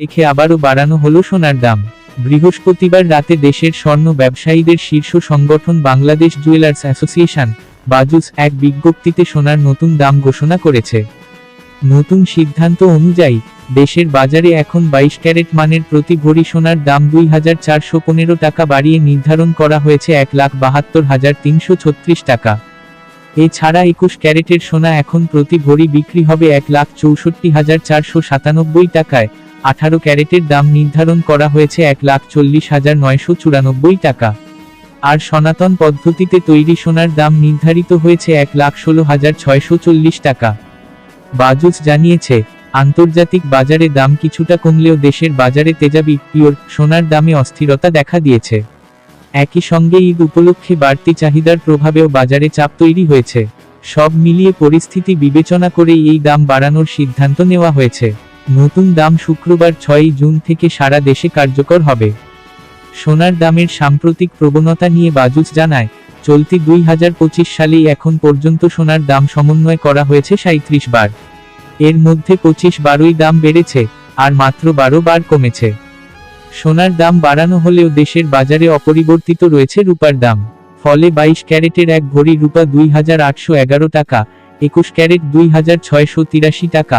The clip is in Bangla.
রেখে আবারও বাড়ানো হলো সোনার দাম। বৃহস্পতিবার রাতে দেশের স্বর্ণ ব্যবসায়ীদের শীর্ষ সংগঠন বাংলাদেশ জুয়েলার্স অ্যাসোসিয়েশন, বাজুস এক বিজ্ঞপ্তিতে সোনার নতুন দাম ঘোষণা করেছে। নতুন সিদ্ধান্ত অনুযায়ী, দেশের বাজারে এখন বাইশ ক্যারেট মানের প্রতি ভরি সোনার দাম দুই হাজার চারশো পনেরো টাকা বাড়িয়ে নির্ধারণ করা হয়েছে এক লাখ বাহাত্তর হাজার তিনশো ছত্রিশ টাকা। এছাড়া একুশ ক্যারেটের সোনা এখন প্রতি ভরি বিক্রি হবে এক লাখ চৌষট্টি হাজার চারশো সাতানব্বই টাকায় আঠারো ক্যারেটের দাম নির্ধারণ করা হয়েছে এক লাখ চল্লিশ হাজার নয়শো চুরানব্বই টাকা। আর সনাতন পদ্ধতিতে তৈরি সোনার দাম নির্ধারিত হয়েছে এক লাখ ষোলো হাজার ছয়শো চল্লিশ টাকা। বাজুস জানিয়েছে, আন্তর্জাতিক বাজারে দাম কিছুটা কমলেও দেশের বাজারে তেজাবি পিওর সোনার দামে অস্থিরতা দেখা দিয়েছে। একই সঙ্গে ঈদ উপলক্ষে বাড়তি চাহিদার প্রভাবেও বাজারে চাপ তৈরি হয়েছে। সব মিলিয়ে পরিস্থিতি বিবেচনা করে এই দাম বাড়ানোর সিদ্ধান্ত নেওয়া হয়েছে। নতুন দাম শুক্রবার ছয়ই জুন থেকে সারা দেশে কার্যকর হবে। সোনার দামের সাম্প্রতিক প্রবণতা নিয়ে বাজুস জানায়, চলতি দুই হাজার পঁচিশ সালেই এখন পর্যন্ত সোনার দাম সমন্বয় করা হয়েছে সাঁত্রিশ বার। এর মধ্যে পঁচিশ বারোই দাম বেড়েছে, আর মাত্র বারো বার কমেছে। সোনার দাম বাড়ানো হলেও দেশের বাজারে অপরিবর্তিত রয়েছে রূপার দাম। ফলে বাইশ ক্যারেটের এক ভরি রূপা দুই হাজার আটশো এগারো টাকা, একুশ ক্যারেট দুই হাজার ছয়শো তিরাশি টাকা